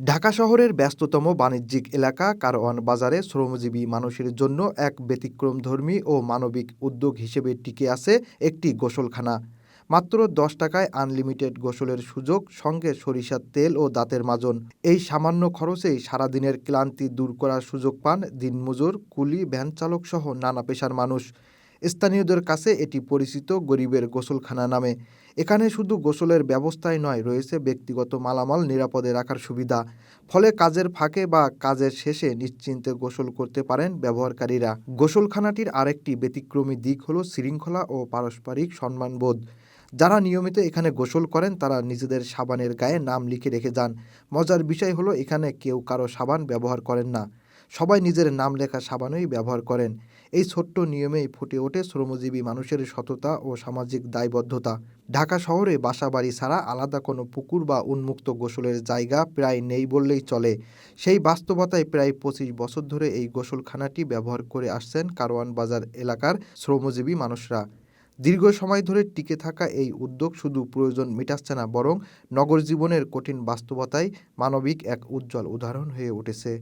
ঢাকা শহরের ব্যস্ততম বাণিজ্যিক এলাকা কারওয়ান বাজারে শ্রমজীবী মানুষের জন্য এক ব্যতিক্রমধর্মী ও মানবিক উদ্যোগ হিসেবে টিকে আছে একটি গোসলখানা। মাত্র দশ টাকায় আনলিমিটেড গোসলের সুযোগ, সঙ্গে সরিষার তেল ও দাঁতের মাজন। এই সামান্য খরচেই সারাদিনের ক্লান্তি দূর করার সুযোগ পান দিনমজুর, কুলি ভ্যান চালক সহ নানা পেশার মানুষ। স্থানীয়দের কাছে এটি পরিচিত গরিবের গোসলখানা নামে। এখানে শুধু গোসলের ব্যবস্থাই নয়, রয়েছে ব্যক্তিগত মালামাল নিরাপদে রাখার সুবিধা। ফলে কাজের ফাঁকে বা কাজের শেষে নিশ্চিন্তে গোসল করতে পারেন ব্যবহারকারীরা। গোসলখানাটির আরেকটি ব্যতিক্রমী দিক হলো শৃঙ্খলা ও পারস্পরিক সম্মানবোধ। যারা নিয়মিত এখানে গোসল করেন, তারা নিজেদের সাবানের গায়ে নাম লিখে রেখে যান। মজার বিষয় হলো, এখানে কেউ কারও সাবান ব্যবহার করেন না। সবাই নিজের নাম লেখা সাবানই ব্যবহার করেন। এই ছোট্ট নিয়মেই ফুটে ওঠে শ্রমজীবী মানুষের সততা ও সামাজিক দায়বদ্ধতা। ঢাকা শহরে বাসাবাড়ি ছাড়া আলাদা কোনো পুকুর বা উন্মুক্ত গোসলের জায়গা প্রায় নেই বললেই চলে। সেই বাস্তবতায় প্রায় পঁচিশ বছর ধরে এই গোসলখানাটি ব্যবহার করে আসছেন কারওয়ান বাজার এলাকার শ্রমজীবী মানুষরা। দীর্ঘ সময় ধরে টিকে থাকা এই উদ্যোগ শুধু প্রয়োজন মেটাচ্ছে না, বরং নগর জীবনের কঠিন বাস্তবতায় মানবিক এক উজ্জ্বল উদাহরণ হয়ে উঠেছে।